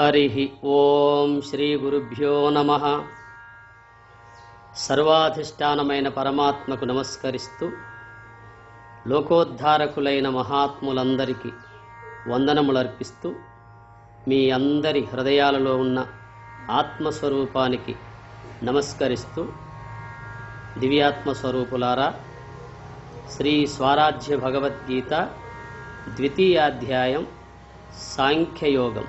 హరి ఓం శ్రీ గురుభ్యో నమ. సర్వాధిష్టానమైన పరమాత్మకు నమస్కరిస్తూ లోకోద్ధారకులైన మహాత్ములందరికీ వందనములర్పిస్తూ మీ అందరి హృదయాలలో ఉన్న ఆత్మస్వరూపానికి నమస్కరిస్తూ దివ్యాత్మస్వరూపులారా శ్రీ స్వరాజ్య భగవద్గీత ద్వితీయాధ్యాయం సాంఖ్యయోగం.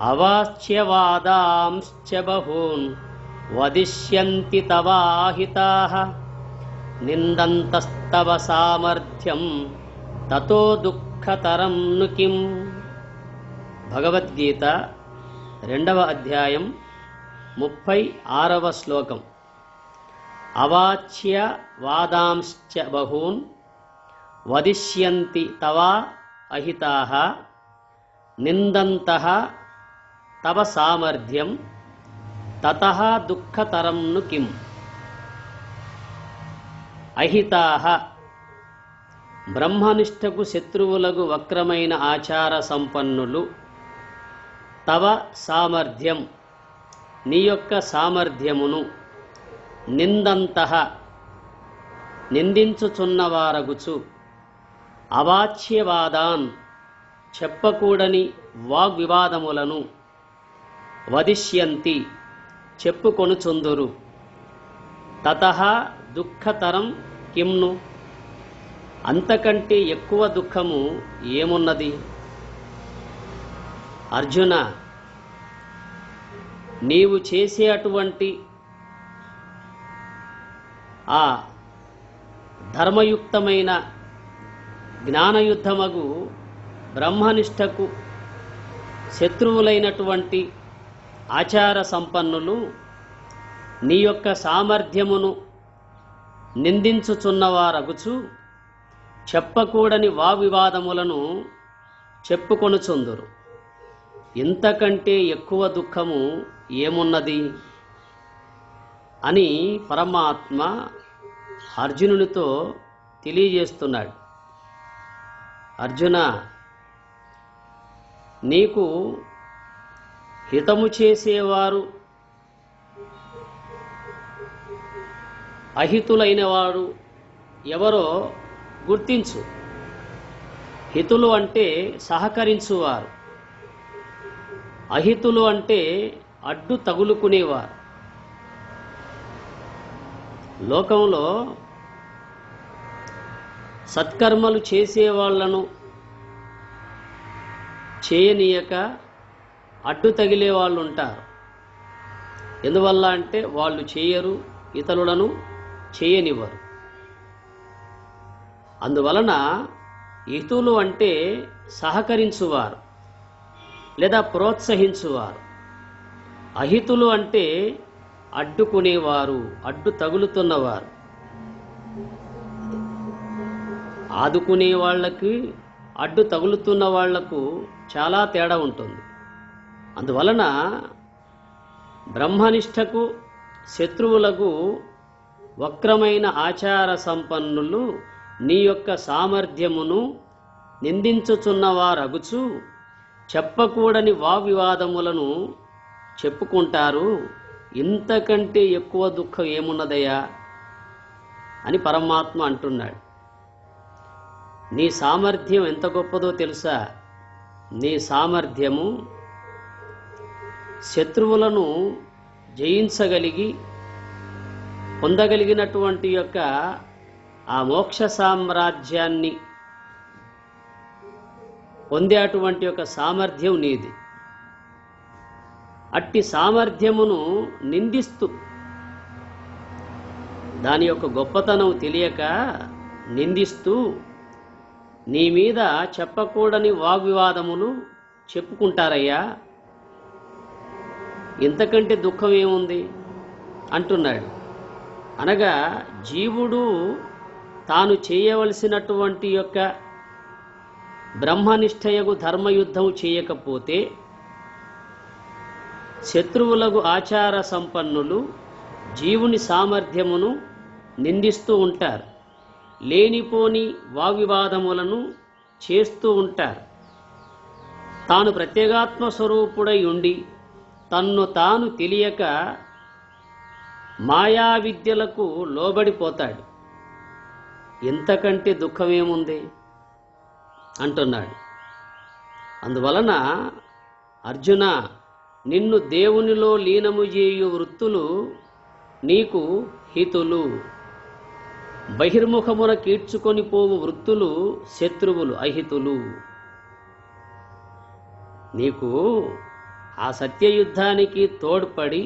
అవాచ్యవాదాంశ్చ బహూన్ వదిష్యంతి తవాహితాః నిందంతస్తవ సామర్థ్యం తతో దుఃఖతరం నుకిం భగవద్గీత రెండవ అధ్యాయం ముప్పై ఆరవ శ్లోకం. అవాచ్య వాదాంశ్చ బహూన్ వదిష్యంతి తవా అహితాః నిందంతః తవ సామర్థ్యం తత దుఃఖతరం ను కిం? అహితాః బ్రహ్మనిష్టకు శత్రువులకు వక్రమైన ఆచార సంపన్నులు. తవ సామర్థ్యం నీ యొక్క సామర్థ్యమును నిందంతః నిందించుచున్నవారగుచు. అవాచ్యవాదాన్ చెప్పకూడని వాగ్వివాదములను వదిష్యంతి చెప్పుకొనుచుందురు. తత దుఃఖతరం కిమ్ను? అంతకంటే ఎక్కువ దుఃఖము ఏమున్నది? అర్జున నీవు చేసే అటువంటి ఆ ధర్మయుక్తమైన జ్ఞానయుద్ధమగు బ్రహ్మనిష్టకు శత్రువులైనటువంటి ఆచార సంపన్నులు నీ యొక్క సామర్థ్యమును నిందించుచున్నవారగుచు చెప్పకూడని వావివాదములను చెప్పుకొనుచుందురు. ఇంతకంటే ఎక్కువ దుఃఖము ఏమున్నది? అని పరమాత్మ అర్జునునితో తెలియజేస్తున్నాడు. అర్జున నీకు హితము చేసేవారు అహితులైన వారు ఎవరో గుర్తించు. హితులు అంటే సహకరించువారు. అహితులు అంటే అడ్డు తగులుకునేవారు. లోకంలో సత్కర్మలు చేసేవాళ్ళను చేయనీయక అడ్డు తగిలే వాళ్ళు ఉంటారు. ఎందువల్ల అంటే వాళ్ళు చేయరు ఇతరులను చేయనివ్వరు. అందువలన హితులు అంటే సహకరించువారు లేదా ప్రోత్సహించువారు. అహితులు అంటే అడ్డుకునేవారు అడ్డు తగులుతున్నవారు. ఆదుకునే వాళ్ళకి అడ్డు తగులుతున్న వాళ్ళకు చాలా తేడా ఉంటుంది. అందువలన బ్రహ్మనిష్టకు శత్రువులకు వక్రమైన ఆచార సంపన్నులు నీ యొక్క సామర్థ్యమును నిందించుచున్నవారగుచు చెప్పకూడని వావివాదములను చెప్పుకుంటారు. ఇంతకంటే ఎక్కువ దుఃఖం ఏమున్నదయ్యా? అని పరమాత్మ అంటున్నాడు. నీ సామర్థ్యం ఎంత గొప్పదో తెలుసా? నీ సామర్థ్యము శత్రువులను జయించగలిగి పొందగలిగినటువంటి యొక్క ఆ మోక్ష సామ్రాజ్యాన్ని పొందేటువంటి యొక్క సామర్థ్యం నీది. అట్టి సామర్థ్యమును నిందిస్తూ దాని యొక్క గొప్పతనం తెలియక నిందిస్తూ నీ మీద చెప్పకూడని వాగ్వివాదములు చెప్పుకుంటారయ్యా. ఇంతకంటే దుఃఖం ఏముంది? అంటున్నాడు. అనగా జీవుడు తాను చేయవలసినటువంటి యొక్క బ్రహ్మనిష్టయగు ధర్మయుద్ధం చేయకపోతే శత్రువులకు ఆచార సంపన్నులు జీవుని సామర్థ్యమును నిందిస్తూ ఉంటారు. లేనిపోని వాగ్వివాదములను చేస్తూ ఉంటారు. తాను ప్రత్యేగాత్మ స్వరూపుడై ఉండి తన్ను తాను తెలియక మాయా విద్యలకు లోబడిపోతాడు. ఇంతకంటే దుఃఖమేముంది? అంటున్నాడు. అందువలన అర్జున నిన్ను దేవునిలో లీనము చేయు వృత్తులు నీకు హితులు. బహిర్ముఖమున కీడ్చుకొని పోవు వృత్తులు శత్రువులు అహితులు. నీకు ఆ సత్యయుద్ధానికి తోడ్పడి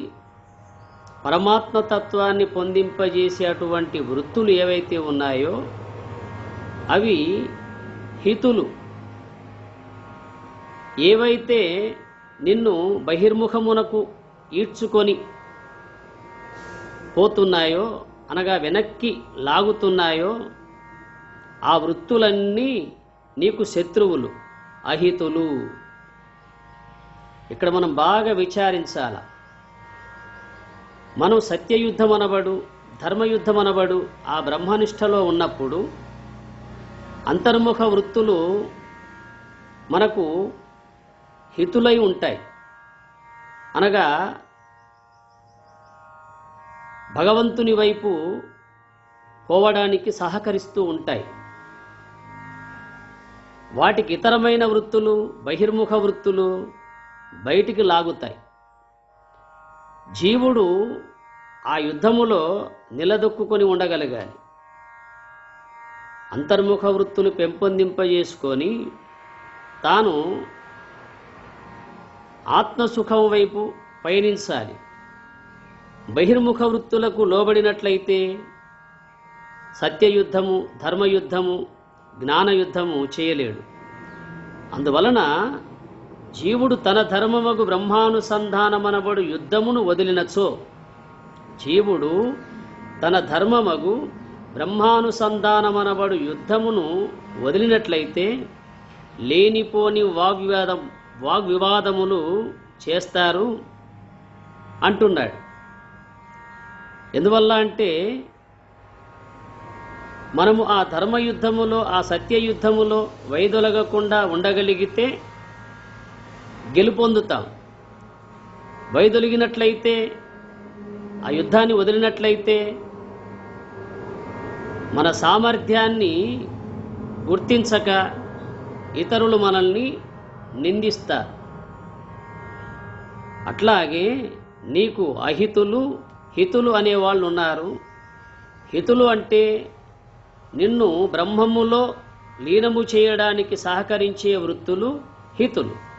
పరమాత్మ తత్వాన్ని పొందింపజేసే అటువంటి వృత్తులు ఏవైతే ఉన్నాయో అవి హితులు. ఏవైతే నిన్ను బహిర్ముఖమునకు ఈడ్చుకొని పోతున్నాయో అనగా వెనక్కి లాగుతున్నాయో ఆ వృత్తులన్నీ నీకు శత్రువులు అహితులు. ఇక్కడ మనం బాగా విచారించాల. మనం సత్యయుద్ధం అనబడు ధర్మయుద్ధం అనబడు ఆ బ్రహ్మనిష్టలో ఉన్నప్పుడు అంతర్ముఖ వృత్తులు మనకు హితులై ఉంటాయి. అనగా భగవంతుని వైపు పోవడానికి సహకరిస్తూ ఉంటాయి. వాటికి ఇతరమైన వృత్తులు బహిర్ముఖ వృత్తులు బయటికి లాగుతాయి. జీవుడు ఆ యుద్ధములో నిలదొక్కుకొని ఉండగలగాలి. అంతర్ముఖ వృత్తులు పెంపొందింపజేసుకొని తాను ఆత్మసుఖం వైపు పయనించాలి. బహిర్ముఖ వృత్తులకు లోబడినట్లయితే సత్యయుద్ధము ధర్మయుద్ధము జ్ఞానయుద్ధము చేయలేడు. అందువలన జీవుడు తన ధర్మమగు బ్రహ్మానుసంధానమనబడు యుద్ధమును వదిలినచో జీవుడు తన ధర్మమగు బ్రహ్మానుసంధానమనబడు యుద్ధమును వదిలినట్లయితే లేనిపోని వాగ్వివాదం వాగ్వివాదములు చేస్తారు అంటున్నాడు. ఎందువల్ల అంటే మనము ఆ ధర్మయుద్ధములో ఆ సత్యయుద్ధములో వైదొలగకుండా ఉండగలిగితే గెలుపొందుతాం. వైదొలిగినట్లయితే ఆ యుద్ధాన్ని వదిలినట్లయితే మన సామర్థ్యాన్ని గుర్తించక ఇతరులు మనల్ని నిందిస్తారు. అట్లాగే నీకు అహితులు హితులు అనేవాళ్ళు ఉన్నారు హితులు అంటే నిన్ను బ్రహ్మములో లీనము చేయడానికి సహకరించే వృత్తులు హితులు.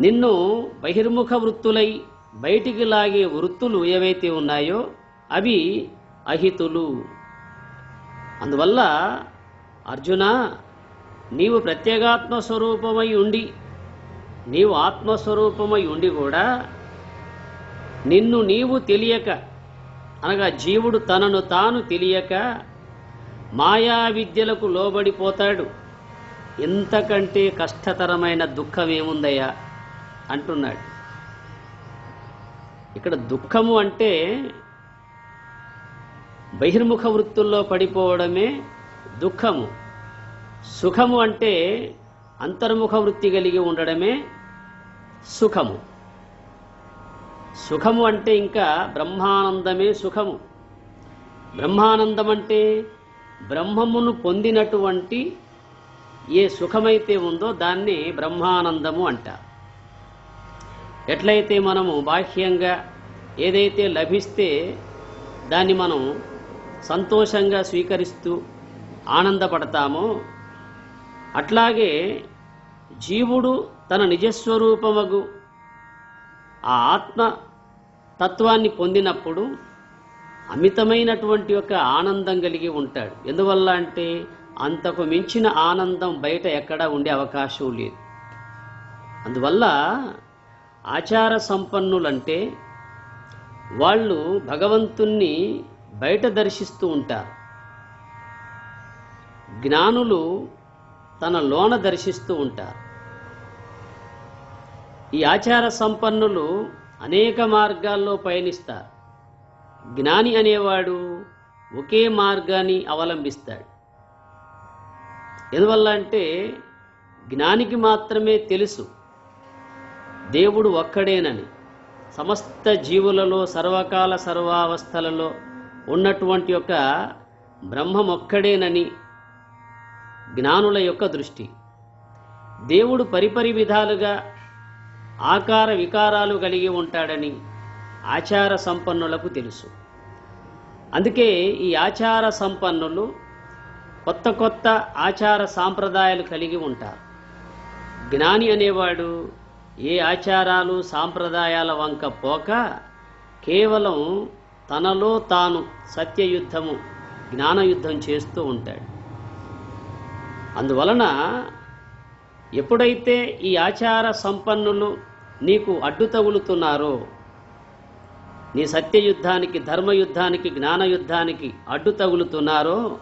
నిన్ను బహిర్ముఖ వృత్తులై బయటికి లాగే వృత్తులు ఏవైతే ఉన్నాయో అవి అహితులు. అందువల్ల అర్జున నీవు ప్రత్యేగాత్మ స్వరూపమై ఉండి నీవు ఆత్మస్వరూపమై ఉండి కూడా నిన్ను నీవు తెలియక అనగా జీవుడు తనను తాను తెలియక మాయా విద్యలకు లోబడిపోతాడు. ఇంతకంటే కష్టతరమైన దుఃఖం ఏముందయ్యా? అంటున్నాడు. ఇక్కడ దుఃఖము అంటే బహిర్ముఖ వృత్తుల్లో పడిపోవడమే దుఃఖము. సుఖము అంటే అంతర్ముఖ వృత్తి కలిగి ఉండడమే సుఖము. సుఖము అంటే ఇంకా బ్రహ్మానందమే సుఖము. బ్రహ్మానందం అంటే బ్రహ్మమును పొందినటువంటి ఏ సుఖమైతే ఉందో దాన్ని బ్రహ్మానందము అంటారు. ఎట్లయితే మనము బాహ్యంగా ఏదైతే లభిస్తే దాన్ని మనం సంతోషంగా స్వీకరిస్తూ ఆనందపడతామో అట్లాగే జీవుడు తన నిజస్వరూపమగు ఆ ఆత్మ తత్వాన్ని పొందినప్పుడు అమితమైనటువంటి ఒక ఆనందం కలిగి ఉంటాడు. ఎందువల్ల అంటే అంతకు మించిన ఆనందం బయట ఎక్కడా ఉండే అవకాశం లేదు. అందువల్ల ఆచార సంపన్నులంటే వాళ్ళు భగవంతుణ్ణి బయట దర్శిస్తూ ఉంటారు. జ్ఞానులు తన లోన దర్శిస్తూ ఉంటారు. ఈ ఆచార సంపన్నులు అనేక మార్గాల్లో పయనిస్తారు. జ్ఞాని అనేవాడు ఒకే మార్గాన్ని అవలంబిస్తాడు. ఎందువల్ల అంటే జ్ఞానికి మాత్రమే తెలుసు దేవుడు ఒక్కడేనని సమస్త జీవులలో సర్వకాల సర్వావస్థలలో ఉన్నటువంటి యొక్క బ్రహ్మం ఒక్కడేనని జ్ఞానుల యొక్క దృష్టి. దేవుడు పరిపరి విధాలుగా ఆకార వికారాలు కలిగి ఉంటాడని ఆచార సంపన్నులకు తెలుసు. అందుకే ఈ ఆచార సంపన్నులు కొత్త కొత్త ఆచార సాంప్రదాయాలు కలిగి ఉంటారు. జ్ఞాని అనేవాడు ఏ ఆచారాలు సాంప్రదాయాల వంక పోక కేవలం తనలో తాను సత్యయుద్ధము జ్ఞానయుద్ధం చేస్తూ ఉంటాడు. అందువలన ఎప్పుడైతే ఈ ఆచార సంపన్నులు నీకు అడ్డు తగులుతున్నారో నీ సత్యయుద్ధానికి ధర్మయుద్ధానికి జ్ఞానయుద్ధానికి అడ్డు తగులుతున్నారో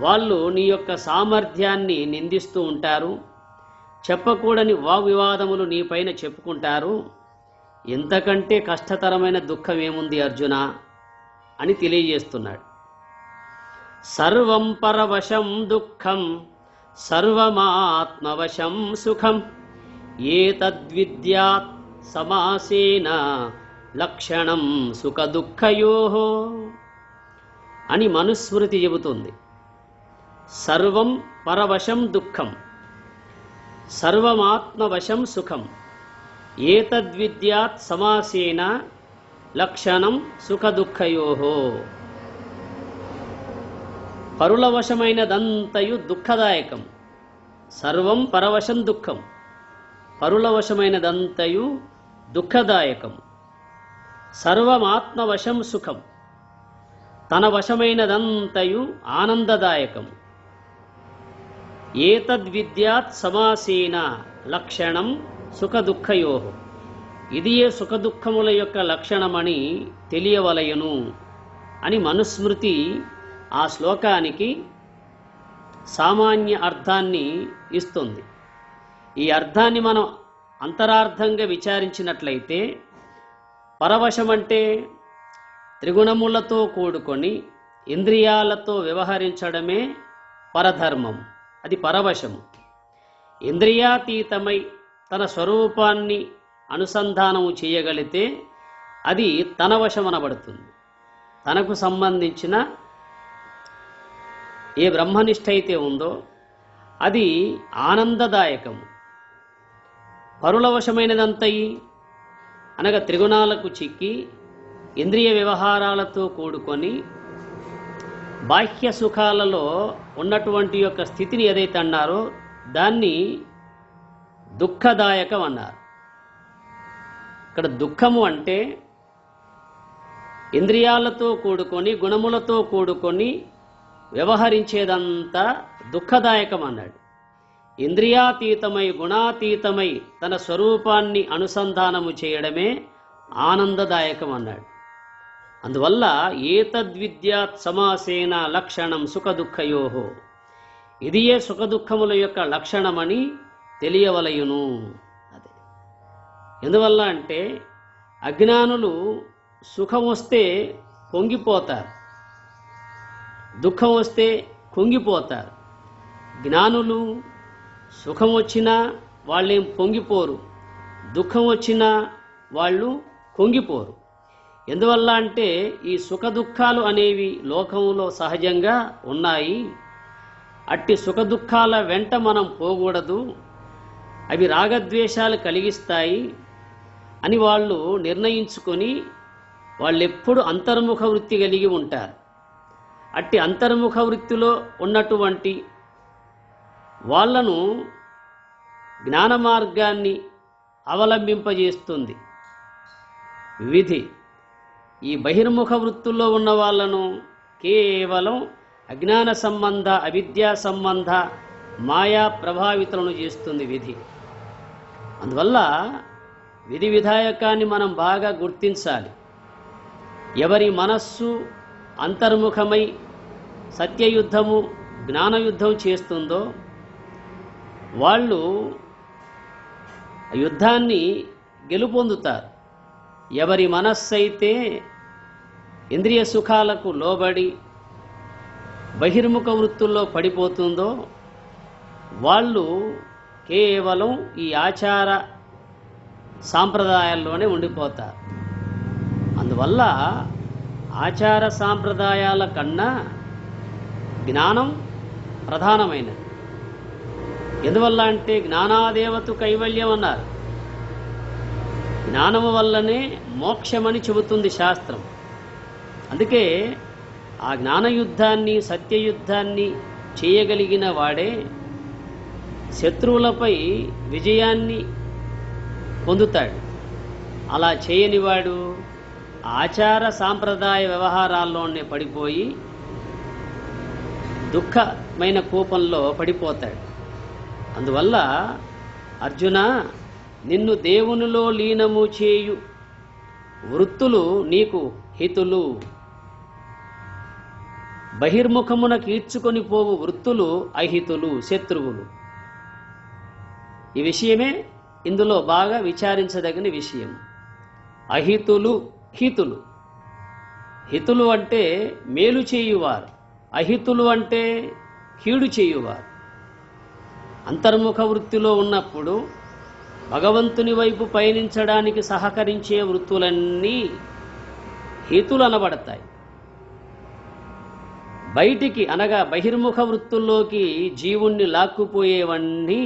వాళ్ళు నీ యొక్క సామర్థ్యాన్ని నిందిస్తూ ఉంటారు. చెప్పకూడని వాగ్వివాదములు నీపైన చెప్పుకుంటారు. ఎంతకంటే కష్టతరమైన దుఃఖం ఏముంది అర్జున? అని తెలియజేస్తున్నాడు. సర్వం పరవశం దుఃఖం సర్వమాత్మవశం సుఖం ఏ తద్విద్యా సమాసేన లక్షణం సుఖ అని మనుస్మృతి చెబుతుంది. సర్వం పరవశం దుఃఖం. సర్వమాత్మవశం సుఖం. ఏతద్విద్యాత్ సమాసేన లక్షణం సుఖ పరులవశమైనదంతయు దుఃఖదాయకం. సర్వం పరవశం దుఃఖం. పరులవశమైనదంతయు దుఃఖదాయకం. సర్వమాత్మవశం సుఖం. తన వశమైనదంతయు ఆనందదాయకం. ఏతద్విద్యాత్ సమాసీన లక్షణం సుఖదుఃఖయో. ఇదియే సుఖదుఃఖముల యొక్క లక్షణమని తెలియవలయను అని మనుస్మృతి ఆ శ్లోకానికి సామాన్య అర్థాన్ని ఇస్తుంది. ఈ అర్థాన్ని మనం అంతరార్థంగా విచారించినట్లయితే పరవశం అంటే త్రిగుణములతో కూడుకొని ఇంద్రియాలతో వ్యవహరించడమే పరధర్మం. అది పరవశము. ఇంద్రియాతీతమై తన స్వరూపాన్ని అనుసంధానము చేయగలిగితే అది తన వశమనబడుతుంది. తనకు సంబంధించిన ఏ బ్రహ్మనిష్ట అయితే ఉందో అది ఆనందదాయకము. పరుల వశమైనదంతయి అనగా త్రిగుణాలకు చిక్కి ఇంద్రియ వ్యవహారాలతో కూడుకొని బాహ్య సుఖాలలో ఉన్నటువంటి యొక్క స్థితిని ఏదైతే అన్నారో దాన్ని దుఃఖదాయకం అన్నారు. ఇక్కడ దుఃఖము అంటే ఇంద్రియాలతో కూడుకొని గుణములతో కూడుకొని వ్యవహరించేదంతా దుఃఖదాయకం అన్నాడు. ఇంద్రియాతీతమై గుణాతీతమై తన స్వరూపాన్ని అనుసంధానము చేయడమే ఆనందదాయకం అన్నాడు. అందువల్ల ఏతద్విద్యా సమాసేన లక్షణం సుఖ దుఃఖయోహో ఇదియే సుఖదుఖముల యొక్క లక్షణమని తెలియవలయును. అదే. ఎందువల్ల అంటే అజ్ఞానులు సుఖం వస్తే పొంగిపోతారు. దుఃఖం వస్తే కుంగిపోతారు. జ్ఞానులు సుఖం వచ్చినా వాళ్ళేం పొంగిపోరు. దుఃఖం వచ్చినా వాళ్ళు కుంగిపోరు. ఎందువల్ల అంటే ఈ సుఖ దుఃఖాలు అనేవి లోకంలో సహజంగా ఉన్నాయి. అట్టి సుఖ దుఃఖాల వెంట మనం పోకూడదు. అవి రాగద్వేషాలు కలిగిస్తాయి అని వాళ్ళు నిర్ణయించుకొని వాళ్ళెప్పుడు అంతర్ముఖ వృత్తి కలిగి ఉంటారు. అట్టి అంతర్ముఖ వృత్తిలో ఉన్నటువంటి వాళ్ళను జ్ఞాన మార్గాన్ని అవలంబింపజేస్తుంది. విధి ఈ బహిర్ముఖ వృత్తుల్లో ఉన్న వాళ్ళను కేవలం అజ్ఞాన సంబంధ అవిద్యా సంబంధ మాయా ప్రభావితులను చేస్తుంది విధి. అందువల్ల విధి విధాయకాన్ని మనం బాగా గుర్తించాలి. ఎవరి మనస్సు అంతర్ముఖమై సత్యయుద్ధము జ్ఞానయుద్ధం చేస్తుందో వాళ్ళు యుద్ధాన్ని గెలుపొందుతారు. ఎవరి మనస్సైతే ఇంద్రియ సుఖాలకు లోబడి బహిర్ముఖ వృత్తుల్లో పడిపోతుందో వాళ్ళు కేవలం ఈ ఆచార సాంప్రదాయాల్లోనే ఉండిపోతారు. అందువల్ల ఆచార సాంప్రదాయాల కన్నా జ్ఞానం ప్రధానమైనది. ఎందువల్ల అంటే జ్ఞానాదేవతు కైవల్యం అన్నారు. జ్ఞానము వల్లనే మోక్షమని చెబుతుంది శాస్త్రం. అందుకే ఆ జ్ఞానయుద్ధాన్ని సత్యయుద్ధాన్ని చేయగలిగిన వాడే శత్రువులపై విజయాన్ని పొందుతాడు. అలా చేయనివాడు ఆచార సాంప్రదాయ వ్యవహారాల్లోనే పడిపోయి దుఃఖమైన కూపంలో పడిపోతాడు. అందువల్ల అర్జున నిన్ను దేవునిలో లీనము చేయు. వృత్తులు నీకు హితులు. బహిర్ముఖమున కీర్చుకొని పోవు వృత్తులు అహితులు శత్రువులు. ఈ విషయమే ఇందులో బాగా విచారించదగిన విషయం. అహితులు హితులు. హితులు అంటే మేలు చేయువారు. అహితులు అంటే కీడు చేయువారు. అంతర్ముఖ వృత్తిలో ఉన్నప్పుడు భగవంతుని వైపు పయనించడానికి సహకరించే వృత్తులన్నీ హేతులు అనబడతాయి బయటికి అనగా బహిర్ముఖ వృత్తుల్లోకి జీవుణ్ణి లాక్కుపోయేవన్నీ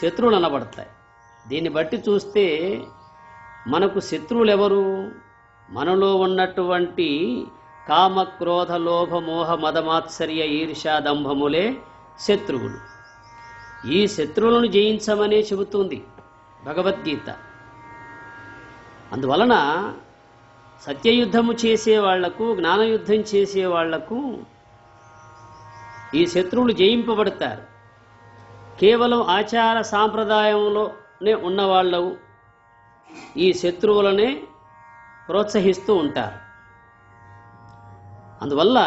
శత్రువులు అనబడతాయి దీన్ని బట్టి చూస్తే మనకు శత్రువులు ఎవరు మనలో ఉన్నటువంటి కామ క్రోధ లోభ మోహ మదమాత్సర్య ఈర్ష్యా దంభములే శత్రువులు. ఈ శత్రువులను జయించమనే చెబుతుంది భగవద్గీత. అందువలన సత్యయుద్ధము చేసే వాళ్ళకు జ్ఞానయుద్ధం చేసే వాళ్ళకు ఈ శత్రువులు జయింపబడతారు. కేవలం ఆచార సాంప్రదాయంలోనే ఉన్నవాళ్ళు ఈ శత్రువులనే ప్రోత్సహిస్తూ ఉంటారు. అందువల్ల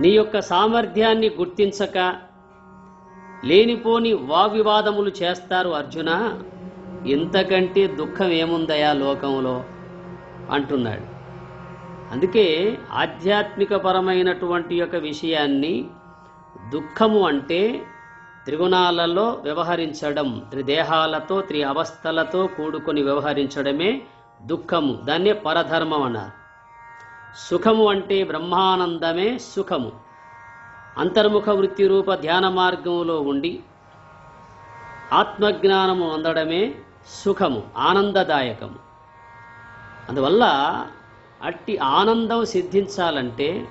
నీ యొక్క సామర్థ్యాన్ని గుర్తించక లేనిపోని వాగ్వివాదములు చేస్తారు అర్జున. ఇంతకంటే దుఃఖం ఏముందయా లోకంలో? అంటున్నాడు. అందుకే ఆధ్యాత్మికపరమైనటువంటి యొక్క విషయాన్ని దుఃఖము అంటే త్రిగుణాలలో వ్యవహరించడం త్రిదేహాలతో త్రి అవస్థలతో కూడుకొని వ్యవహరించడమే దుఃఖము. దాన్నే పరధర్మం అన్నారు. సుఖము అంటే బ్రహ్మానందమే సుఖము. అంతర్ముఖ వృత్తి రూప ధ్యాన మార్గంలో ఉండి ఆత్మజ్ఞానము అందడమే సుఖము ఆనందదాయకము. అందువల్ల అట్టి ఆనందం సిద్ధించాలంటే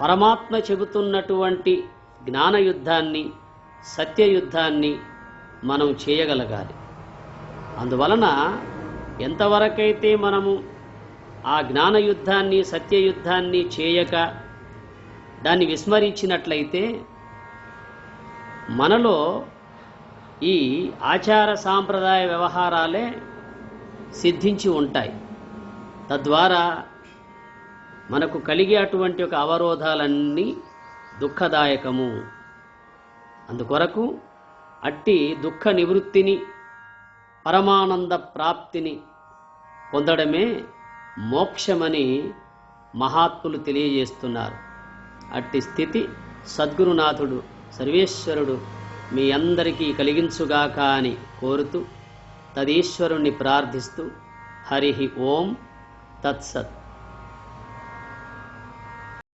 పరమాత్మ చెబుతున్నటువంటి జ్ఞానయుద్ధాన్ని సత్యయుద్ధాన్ని మనం చేయగలగాలి. అందువలన ఎంతవరకైతే మనము ఆ జ్ఞానయుద్ధాన్ని సత్యయుద్ధాన్ని చేయక దాన్ని విస్మరించినట్లయితే మనలో ఈ ఆచార సాంప్రదాయ వ్యవహారాలే సిద్ధించి ఉంటాయి. తద్వారా మనకు కలిగే అటువంటి ఒక అవరోధాలన్నీ దుఃఖదాయకము. అందుకొరకు అట్టి దుఃఖ నివృత్తిని పరమానంద ప్రాప్తిని పొందడమే మోక్షమని మహాత్ములు తెలియజేస్తున్నారు. అట్టి స్థితి సద్గురునాథుడు సర్వేశ్వరుడు మీ అందరికీ కలిగించుగాక అని కోరుతూ తదీశ్వరుణ్ణి ప్రార్థిస్తూ హరి ఓం తత్సత్.